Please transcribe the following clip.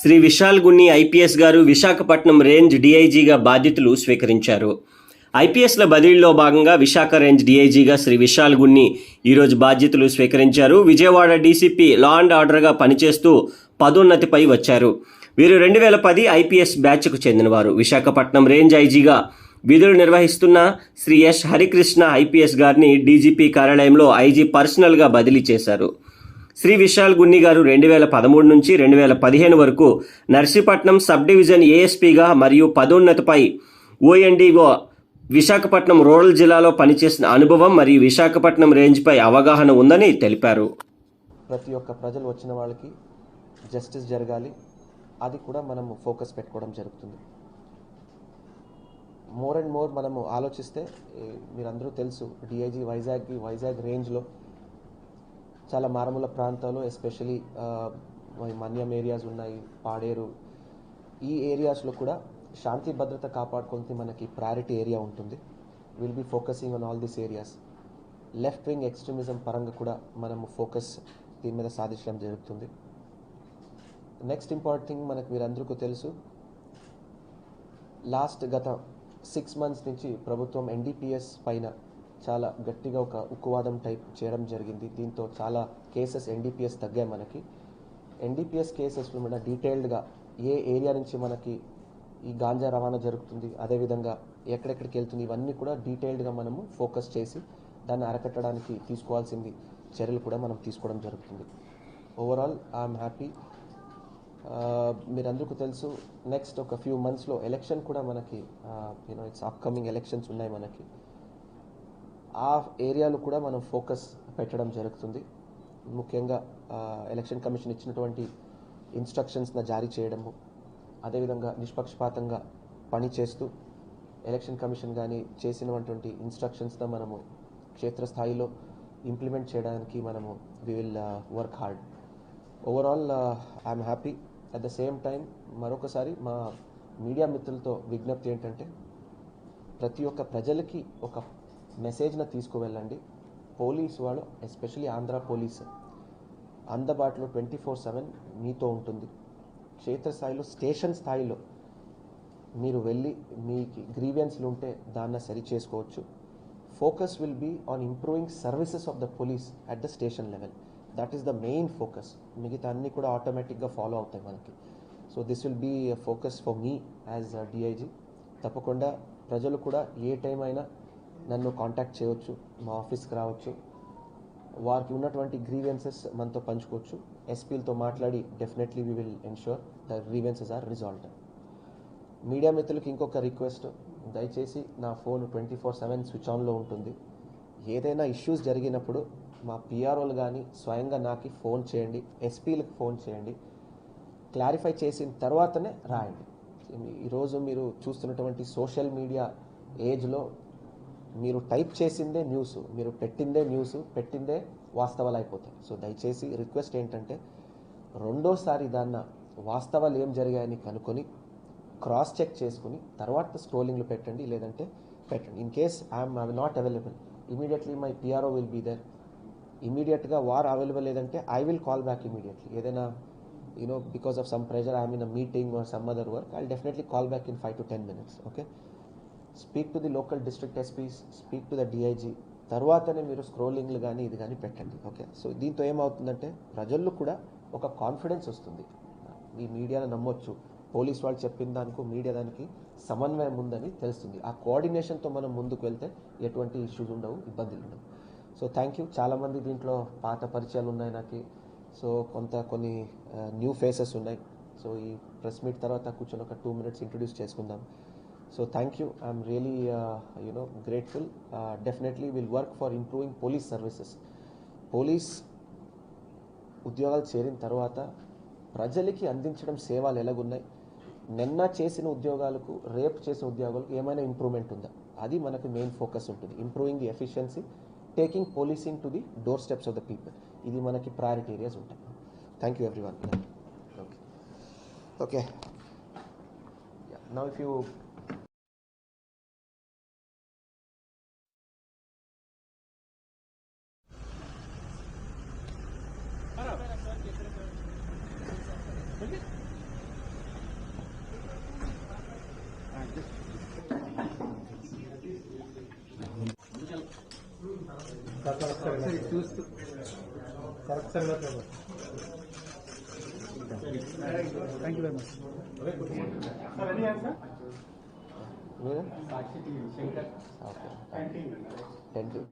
Shri Vishal Gunni IPS గారు Visakhapatnam range డీఐజీగా బాధ్యతలు స్వీకరించారు. ఐపీఎస్ల బదిలీలో భాగంగా విశాఖ రేంజ్ డీఐజీగా శ్రీ విశాల్ గున్ని ఈరోజు బాధ్యతలు స్వీకరించారు. విజయవాడ డీసీపీ లా అండ్ ఆర్డర్గా పనిచేస్తూ పదోన్నతిపై వచ్చారు. వీరు రెండు వేల పది ఐపీఎస్ బ్యాచ్కు చెందినవారు. విశాఖపట్నం రేంజ్ ఐజీగా విధులు నిర్వహిస్తున్న శ్రీ ఎస్ హరికృష్ణ ఐపీఎస్ గారిని డీజీపీ కార్యాలయంలో ఐజీ పర్సనల్గా బదిలీ చేశారు. శ్రీ విశాల్ గున్ని గారు రెండు వేల పదమూడు నుంచి రెండు వేల పదిహేను వరకు నర్సీపట్నం సబ్ డివిజన్ ఏఎస్పీగా మరియు పదోన్నతిపై ఓఎన్డీఓ విశాఖపట్నం రూరల్ జిల్లాలో పనిచేసిన అనుభవం మరియు విశాఖపట్నం రేంజ్పై అవగాహన ఉందని తెలిపారు. ప్రతి ఒక్క ప్రజలు వచ్చిన వాళ్ళకి జస్టిస్ జరగాలి. అది కూడా మనము ఫోకస్ పెట్టుకోవడం జరుగుతుంది. మోర్ అండ్ మోర్ మనము ఆలోచిస్తే మీరందరూ తెలుసు డిఐజీ వైజాగ్కి వైజాగ్ రేంజ్లో చాలా మారుమూల ప్రాంతాలు ఎస్పెషలీ మన్యం ఏరియాస్ ఉన్నాయి పాడేరు. ఈ ఏరియాస్లో కూడా శాంతి భద్రత కాపాడుకుంటే మనకి ప్రయారిటీ ఏరియా ఉంటుంది. Will be focusing on all this areas left wing extremism పరంగా కూడా మనము ఫోకస్ దీని మీద సాధించడం జరుగుతుంది. నెక్స్ట్ ఇంపార్టెంట్ థింగ్ మనకు మీరందరికీ తెలుసు. లాస్ట్ గత సిక్స్ మంత్స్ నుంచి ప్రభుత్వం ఎన్డీపీఎస్ పైన చాలా గట్టిగా ఒక ఉక్కువాదం టైప్ చేయడం జరిగింది. దీంతో చాలా కేసెస్ ఎన్డీపీఎస్ తగ్గాయి మనకి. ఎన్డీపీఎస్ కేసెస్లో మన డీటెయిల్డ్గా ఏ ఏరియా నుంచి మనకి ఈ గాంజా రవాణా జరుగుతుంది అదేవిధంగా ఎక్కడెక్కడికి వెళ్తుంది ఇవన్నీ కూడా డీటెయిల్డ్గా మనము ఫోకస్ చేసి దాన్ని అరకట్టడానికి తీసుకోవాల్సింది చర్యలు కూడా మనం తీసుకోవడం జరుగుతుంది. ఓవరాల్ ఐఎమ్ హ్యాపీ మీరందరికీ తెలుసు నెక్స్ట్ ఒక ఫ్యూ మంత్స్లో ఎలక్షన్ కూడా మనకి యూనో ఇట్స్ అప్కమింగ్ ఎలక్షన్స్ ఉన్నాయి మనకి. ఆ ఏరియాలో కూడా మనం ఫోకస్ పెట్టడం జరుగుతుంది. ముఖ్యంగా ఎలక్షన్ కమిషన్ ఇచ్చినటువంటి ఇన్స్ట్రక్షన్స్ని జారీ చేయడము అదేవిధంగా నిష్పక్షపాతంగా పని చేస్తూ ఎలక్షన్ కమిషన్ కానీ చేసినటువంటి ఇన్స్ట్రక్షన్స్ని మనము క్షేత్రస్థాయిలో ఇంప్లిమెంట్ చేయడానికి మనము we will work hard. Overall I'm happy. At the same time మరొకసారి మా మీడియా మిత్రులతో విజ్ఞప్తి ఏంటంటే ప్రతి ఒక్క ప్రజలకి ఒక మెసేజ్ని తీసుకువెళ్ళండి. పోలీస్ వాళ్ళు ఎస్పెషలీ ఆంధ్ర పోలీస్ అందుబాటులో ట్వంటీ ఫోర్ సెవెన్ మీతో ఉంటుంది. క్షేత్రస్థాయిలో స్టేషన్ స్థాయిలో మీరు వెళ్ళి మీకు గ్రీవియన్స్లు ఉంటే దాన్ని సరి చేసుకోవచ్చు. Focus will be on improving services of the police at the station level. That is the main focus. మిగతా అన్నీ కూడా ఆటోమేటిక్గా ఫాలో అవుతాయి మనకి. So this will be focus for me as DIG. తప్పకుండా ప్రజలు కూడా ఏ టైం అయినా నన్ను కాంటాక్ట్ చేయవచ్చు మా ఆఫీస్కి రావచ్చు. వారికి ఉన్నటువంటి గ్రీవెన్సెస్ మనతో పంచుకోవచ్చు. ఎస్పీలతో మాట్లాడి definitely we will ensure the grievances are resolved media మిత్రులకి ఇంకొక రిక్వెస్ట్ దయచేసి నా phone twenty four seven switch ఆన్లో ఉంటుంది. ఏదైనా ఇష్యూస్ జరిగినప్పుడు మా పిఆర్ఓలు కానీ స్వయంగా నాకు ఫోన్ చేయండి ఎస్పీలకు ఫోన్ చేయండి. క్లారిఫై చేసిన తర్వాతనే రాయండి. ఈరోజు మీరు చూస్తున్నటువంటి సోషల్ మీడియా ఏజ్లో మీరు టైప్ చేసిందే న్యూస్ మీరు పెట్టిందే న్యూస్ పెట్టిందే వాస్తవాలు అయిపోతాయి. సో దయచేసి రిక్వెస్ట్ ఏంటంటే రెండోసారి దాన్న వాస్తవాలు ఏం జరిగాయని కనుక్కొని క్రాస్ చెక్ చేసుకుని తర్వాత స్క్రోలింగ్లు పెట్టండి లేదంటే పెట్టండి. In case I'm I not available immediately my PRO will be there ఇమీడియట్గా వార్ అవైలబుల్ లేదంటే I will call back immediately ఏదైనా you know because of some pressure I'm in a meeting or some other work I definitely call back in five to ten minutes okay speak to the local district SPs speak to the DIG. తర్వాతనే మీరు స్క్రోలింగ్లు కానీ ఇది కానీ పెట్టండి. Okay? So దీంతో ఏమవుతుందంటే ప్రజల్లో కూడా ఒక కాన్ఫిడెన్స్ వస్తుంది. ఈ మీడియాను నమ్మొచ్చు. పోలీస్ వాళ్ళు చెప్పిన దానికి మీడియా దానికి సమన్వయం ఉందని తెలుస్తుంది. ఆ కోఆర్డినేషన్తో మనం ముందుకు వెళ్తే ఎటువంటి ఇష్యూస్ ఉండవు ఇబ్బందులు ఉండవు. So thank you. చాలామంది దీంట్లో పాత పరిచయాలు ఉన్నాయి నాకు. సో కొంత కొన్ని న్యూ ఫేసెస్ ఉన్నాయి. సో ఈ ప్రెస్ మీట్ తర్వాత కూర్చొని ఒక టూ మినిట్స్ ఇంట్రడ్యూస్ చేసుకుందాం. So thank you I'm really you know grateful definitely will work for improving police services police ఉద్యోగాలు చేరిన తర్వాత ప్రజలకి అందించడం సేవలు ఎలాగున్నాయి? నిన్న చేసిన ఉద్యోగాలకు రేపు చేసిన ఉద్యోగాలకు ఏమైనా ఇంప్రూవ్మెంట్ ఉందా? అది మనకు మెయిన్ ఫోకస్ ఉంటుంది. Improving the efficiency taking policing to the door steps of the people ఇది మనకి ప్రయారిటీ ఏరియాస్ ఉంటాయి. Thank you everyone okay okay now if you చూస్తూ థ్యాంక్ యూ వెరీ మచ్ మీరు ఓకే థ్యాంక్ యూ